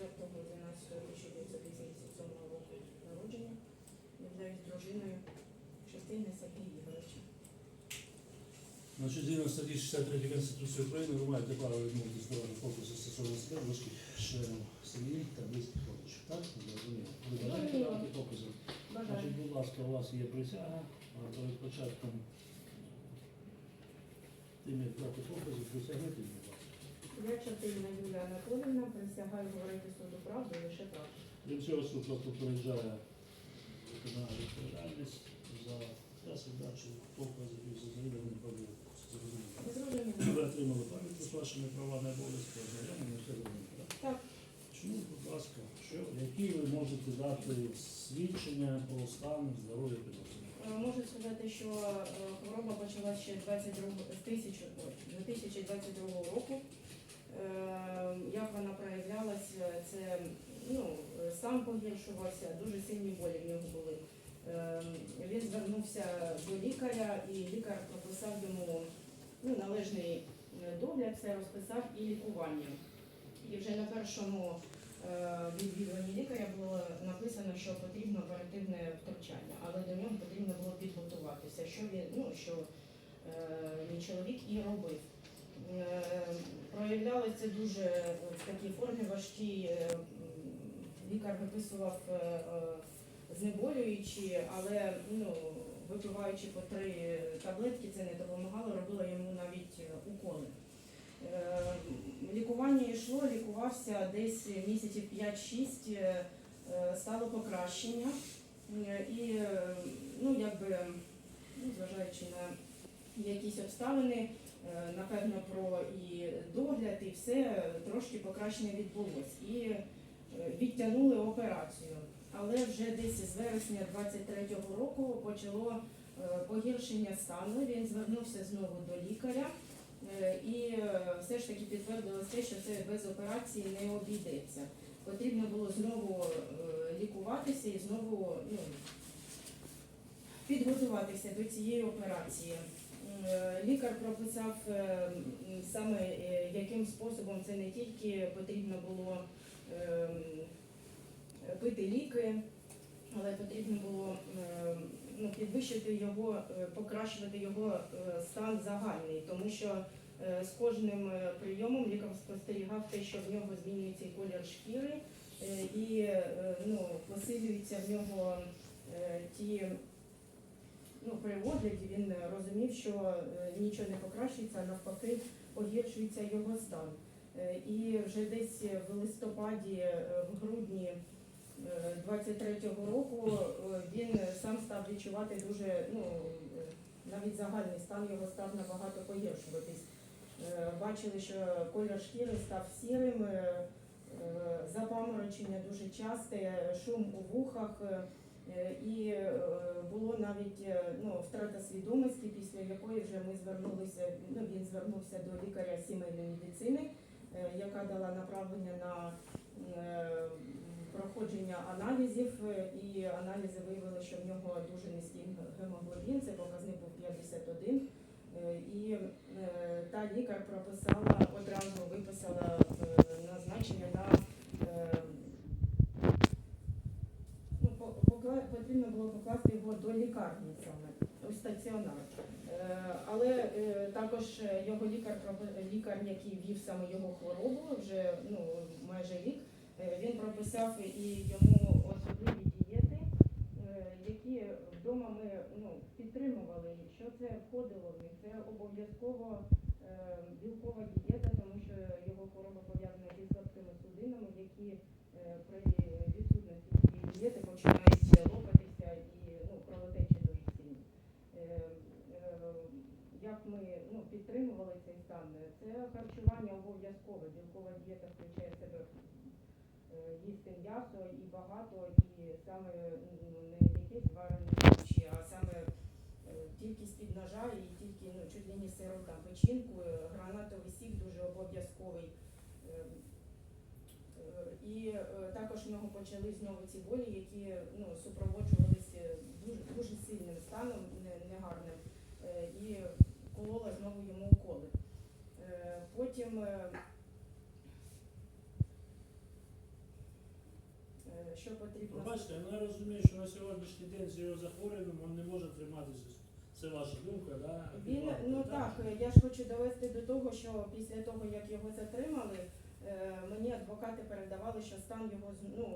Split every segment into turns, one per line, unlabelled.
4.12.1987 року народження. Являюсь дружиною Шестини Сергія Ігоровича.
Значить, згідно статті 63 Конституції України ви маєте право відмовитися здавати фокуси стосовно себе, близьких членів сім'ї та близьких родичів. Так? Зрозуміло. Ви бажаєте давати фокуси? Значить, будь ласка, у вас є присяга. а Перед початком тим, як брати фокуси, присягнути, будь ласка.
Я Чатина Юлія Анатолівна присягаю говорити суду правду і лише правду.
Крім цього, суд вас попереджає виконання відповідальність за передачу показів і за завідування правил. Зрозуміло. Ви отримали пам'ятку з вашими правами і обов'язками, ознайомлені, все зрозуміло, так?
Так,
Чому, будь ласка, що, які ви можете дати свідчення про стан здоров'я підозрюваного?
е, можу сказати, що е, хвороба почалася ще 22, з 1000 2022 року. Е, Як вона проявлялася, це ну, сам погіршувався, дуже сильні болі в нього були. Е, Він звернувся до лікаря, і лікар прописав йому ну, належний е, догляд, все розписав і лікування. І вже на першому е, відвідуванні лікаря було написано, що потрібно оперативне втручання, але до нього потрібно було підготуватися, що він, ну, що е, мій чоловік і робив. Е, Проявлялося дуже в такій формі важкій. Лікар виписував е, е, знеболюючі, але ну, випиваючи по три таблетки, це не допомагало, робила йому навіть е, уколи. Лікування йшло, лікувався десь місяців 5-6, е, е, стало покращення. І, ну, якби, ну, зважаючи на якісь обставини, напевно, про і догляд, і все, трошки покращення відбулось. Відтягнули операцію. Але вже десь з вересня 23-го року почало е, погіршення стану. Він звернувся знову до лікаря. Е, І е, все ж таки підтвердилось те, що це без операції не обійдеться. Потрібно було знову лікуватися і знову ну, підготуватися до цієї операції. Лікар прописав саме яким способом це не тільки потрібно було пити ліки, але потрібно було е, ну, підвищити його, е, покращувати його е, стан загальний, тому що е, з кожним прийомом лікар спостерігав те, що в нього змінюється колір шкіри, і ну, посилюються в нього ті. Ну, при огляді він розумів, що нічого не покращується, а навпаки погіршується його стан. Е, І вже десь в листопаді, е, в грудні е, 23-го року е, він сам став відчувати дуже, ну навіть загальний стан його став набагато погіршуватись. Бачили, що колір шкіри став сірим, запаморочення дуже часте, шум у вухах. І було навіть ну, втрата свідомості, після якої вже ми звернулися. Ну він звернувся до лікаря сімейної медицини, яка дала направлення на е, проходження аналізів, е, і аналізи виявили, що в нього дуже низький гемоглобін, це показник був 51. Е, І е, та лікар прописала одразу виписала е, назначення на е, ну, потрібно було покласти його до лікарні саме у стаціонар. Е, Але е, також його лікар, лікар, який вів саме його хворобу, вже ну майже рік, е, він прописав і йому особливі дієти, які вдома ми ну, підтримували. Що це входило в них? Це обов'язково білкова дієта, тому що його хвороба пов'язана зі слабкими судинами, які е, при відсутності цієї дієти починають лопатися і ну, кровотечі дуже сильні. Е, е, Як ми ну, підтримували цей стан? Це харчування обов'язкове. Білкова дієта включає в себе е, їсти м'ясо і багато, і саме ну, не якісь варені овочі, а саме е, тільки з-під ножа і тільки ну, чуть ли не сиру там печінку, е, гранатовий сік дуже обов'язковий. Е, е, І е, також в нього почали знову ці болі, які ну, супроводжувалися дуже, дуже сильним станом, не- негарним, е, і колола знову йому уколи. Е, Потім е, Е, Що потрібно?
Ну, бачите, ну я розумію, що на сьогоднішній день з його захворюванням він не може триматися. Це ваша думка, да?
Він, ну
да?
так, я ж хочу довести до того, що після того, як його затримали, е, мені адвокати передавали, що стан його ну,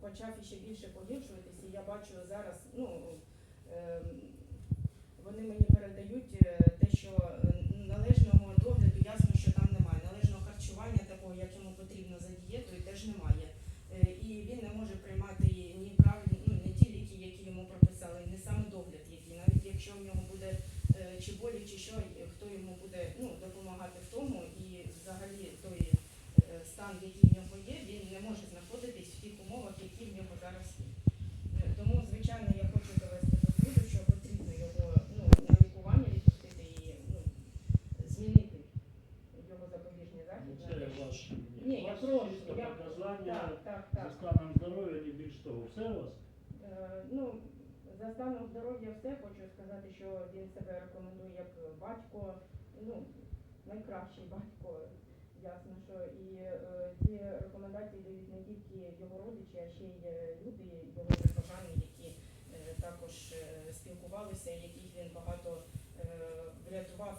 почав іще більше погіршуватися. Я бачу зараз, ну, е, вони мені передають е, те, що чи болі, чи що, хто йому буде ну, допомагати в тому, і взагалі той е, стан, який в нього є, він не може знаходитись в тих умовах, які в нього зараз є. Е, Тому, звичайно, я хочу довести до суду, що потрібно його ну, на лікування відпустити і ну, змінити його запобіжний захід.
Це ваш
Ні, я
показання
Так, так,
за
так.
станом здоров'я, не більш того. Все у вас?
Е, Ну, за станом здоров'я все. Хочу сказати, що він себе рекомендує як батько, ну, найкращий батько, ясно, що і е, ці рекомендації дають не тільки його родичі, а ще й е, люди, його прихожани, які е, також е, спілкувалися, яких він багато е, врятував